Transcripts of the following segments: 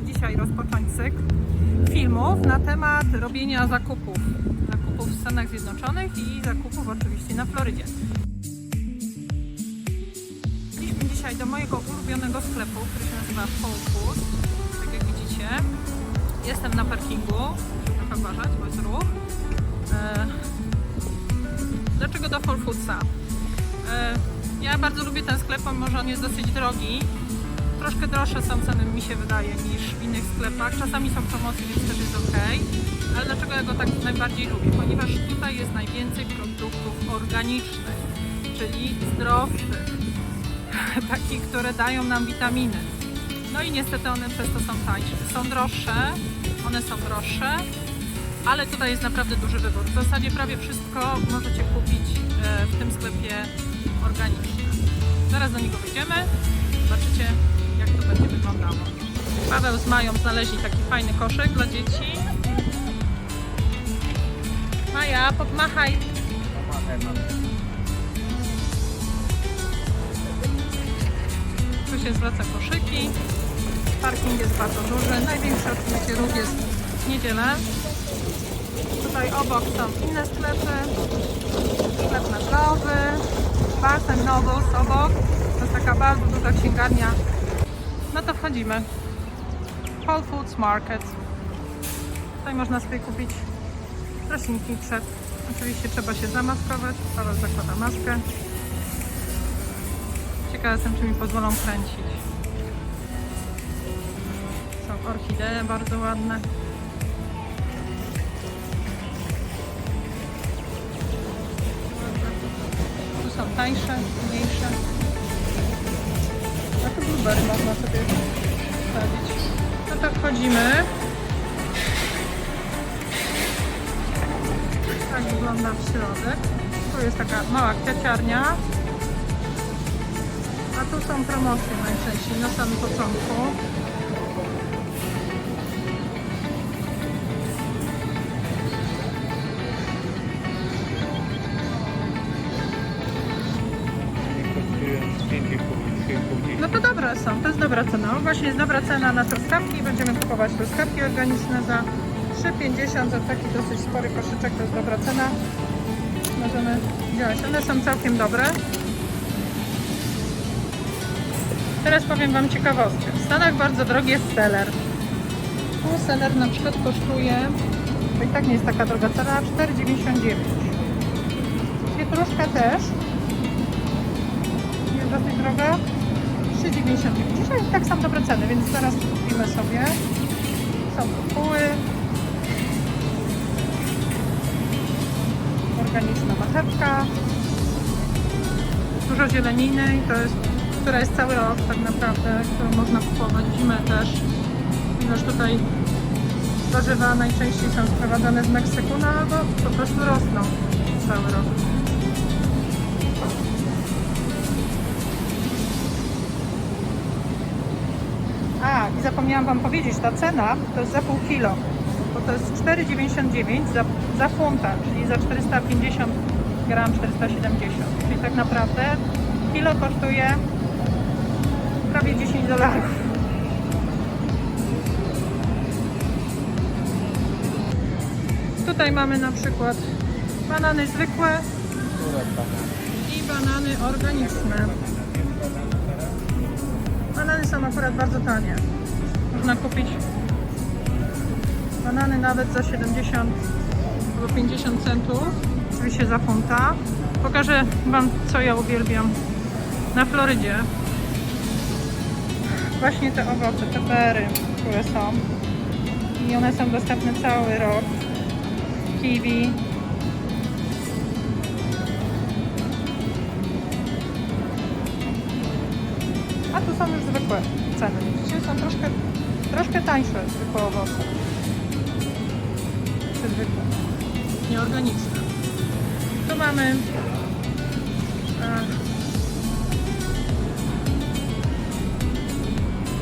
dzisiaj rozpocząć cykl filmów na temat robienia zakupów. Zakupów w Stanach Zjednoczonych i zakupów oczywiście na Florydzie. Szliśmy dzisiaj do mojego ulubionego sklepu, który się nazywa Foods. Tak jak widzicie, jestem na parkingu. Muszę trochę uważać, bo jest ruch. E, Dlaczego do Whole Foodsa? E, Ja bardzo lubię ten sklep, pomimo że on jest dosyć drogi. Troszkę droższe są ceny, mi się wydaje, niż w innych sklepach. Czasami są promocje, więc też jest ok. Ale dlaczego ja go tak najbardziej lubię? Ponieważ tutaj jest najwięcej produktów organicznych, czyli zdrowszych, takich, które dają nam witaminy. No i niestety one przez to są tańsze. Są droższe, one są droższe, ale tutaj jest naprawdę duży wybór. W zasadzie prawie wszystko możecie kupić e, w tym sklepie organiczne. Zaraz do niego wyjdziemy, zobaczycie będzie wyglądało. Paweł z Mają znaleźli taki fajny koszyk dla dzieci. Maja, pomachaj. Tu się zwraca koszyki. Parking jest bardzo duży. Największy oczywiście ruch jest w niedzielę. Tutaj obok są inne sklepy. Sklep meblowy. Barnes and Nobles obok. To jest taka bardzo duża księgarnia. No to wchodzimy. Whole Foods Market. Tutaj można sobie kupić roślinki, przed. Oczywiście trzeba się zamaskować. Paweł zakłada maskę. Ciekawa jestem, czy mi pozwolą kręcić. Są orchidee bardzo ładne. Tu są tańsze, mniejsze. Blueberry można sobie wsadzić. No to wchodzimy. Tak wygląda w środek. Tu jest taka mała kwiaciarnia. A tu są promocje najczęściej na samym początku. Są, to jest dobra cena. Właśnie jest dobra cena na truskawki. Będziemy kupować truskawki organiczne za 3,50 za taki dosyć spory koszyczek. To jest dobra cena. Możemy działać. One są całkiem dobre. Teraz powiem Wam ciekawostkę. W Stanach bardzo drogi jest seler. Tu seler na przykład kosztuje, to i tak nie jest taka droga cena, 4,99. Pietruszka też jest dosyć droga. 3,99. Dzisiaj tak są dobre ceny, więc zaraz kupimy sobie. Są kupuły. Organiczna marchewka. Dużo zieleniny to jest, która jest cały rok tak naprawdę, którą można kupować zimę też. Ponieważ tutaj warzywa najczęściej są sprowadzane z Meksyku, no albo po prostu rosną cały rok. A, i zapomniałam Wam powiedzieć, ta cena to jest za pół kilo, bo to jest 4,99 za, za funta, czyli za 450 gram 470. Czyli tak naprawdę kilo kosztuje prawie 10 dolarów. Tutaj mamy na przykład banany zwykłe i banany organiczne. Banany są akurat bardzo tanie. Można kupić banany nawet za 70 albo 50 centów. Oczywiście za funta. Pokażę Wam, co ja uwielbiam na Florydzie. Właśnie te owoce, te bery, które są. I one są dostępne cały rok. Kiwi. Zwykłe ceny. Widzicie, są troszkę, troszkę tańsze zwykłe owoce. Te zwykłe. Nieorganiczne. Tu mamy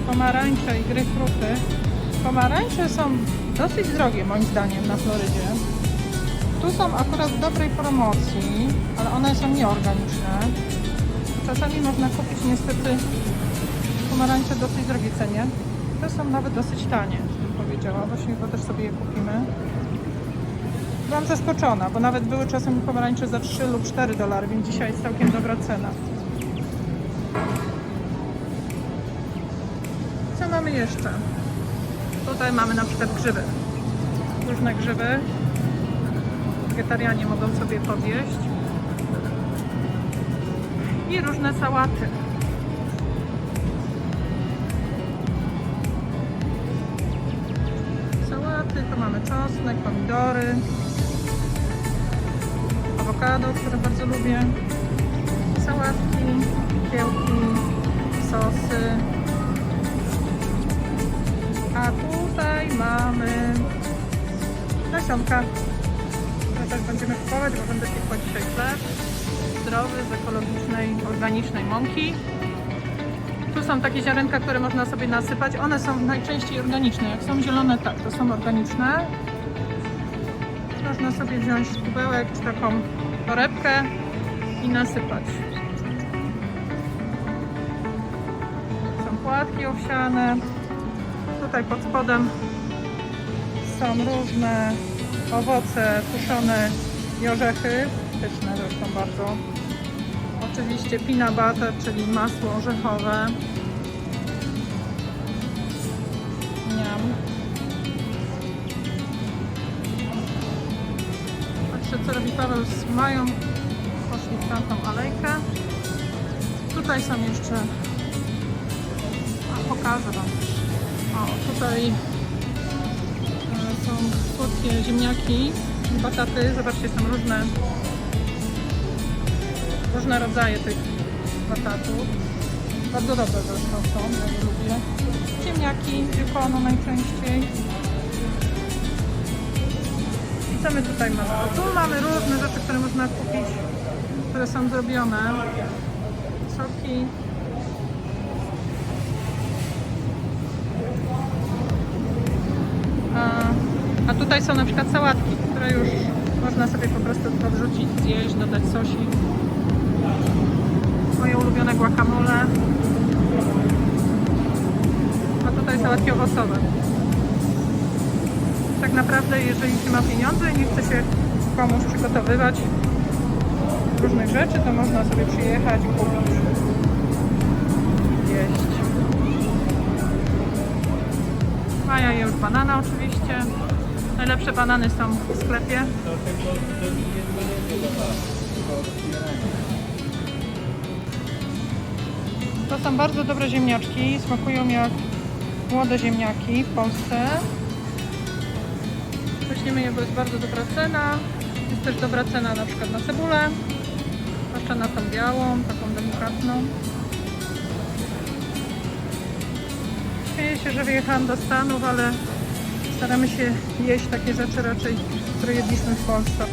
pomarańcze i gryfruty. Pomarańcze są dosyć drogie moim zdaniem na Florydzie. Tu są akurat w dobrej promocji, ale one są nieorganiczne. Czasami można kupić niestety pomarańcze dosyć drogiej cenie. Te są nawet dosyć tanie, bym powiedziała. Właśnie chyba też sobie je kupimy. Byłam zaskoczona, bo nawet były czasem pomarańcze za 3 lub 4 dolary, więc dzisiaj jest całkiem dobra cena. Co mamy jeszcze? Tutaj mamy na przykład grzyby. Różne grzyby. Wegetarianie mogą sobie podjeść. I różne sałaty. Sałaty, to mamy czosnek, pomidory, awokado, które bardzo lubię, sałatki, kiełki, sosy. A tutaj mamy nasionka, które też będziemy kupować, bo będę piekła dzisiaj chleb zdrowy, z ekologicznej, organicznej mąki. Tu są takie ziarenka, które można sobie nasypać. One są najczęściej organiczne. Jak są zielone, tak, to są organiczne. Można sobie wziąć kubełek czy taką torebkę i nasypać. Są płatki owsiane. Tutaj pod spodem są różne owoce tuszone i orzechy. Pyszne zresztą bardzo. Oczywiście peanut butter, czyli masło orzechowe. Miam. Patrzę co robi Paweł z Mają. Poszli w tamtą alejkę. Tutaj są jeszcze... A pokażę Wam. O, tutaj e, są słodkie ziemniaki, bataty. Zobaczcie, są różne różne rodzaje tych batatów. Bardzo dobre zresztą są, ja lubię. Ziemniaki, dziekono najczęściej. I co my tutaj mamy? Tu mamy różne rzeczy, które można kupić, które są zrobione. Soki. A, tutaj są na przykład sałatki, które już można sobie po prostu tylko wrzucić, zjeść, dodać sosik. Sałatki owocowe. Tak naprawdę, jeżeli się ma pieniądze i nie chce się komuś przygotowywać różnych rzeczy, to można sobie przyjechać, kupić, jeść. Maja je już banana oczywiście. Najlepsze banany są w sklepie. To są bardzo dobre ziemniaczki. Smakują jak młode ziemniaki w Polsce. Weźmiemy je, bo jest bardzo dobra cena. Jest też dobra cena na przykład na cebulę. Zwłaszcza na tą białą, taką delikatną. Śmieję się, że wyjechałam do Stanów, ale staramy się jeść takie rzeczy raczej, które jedliśmy w Polsce.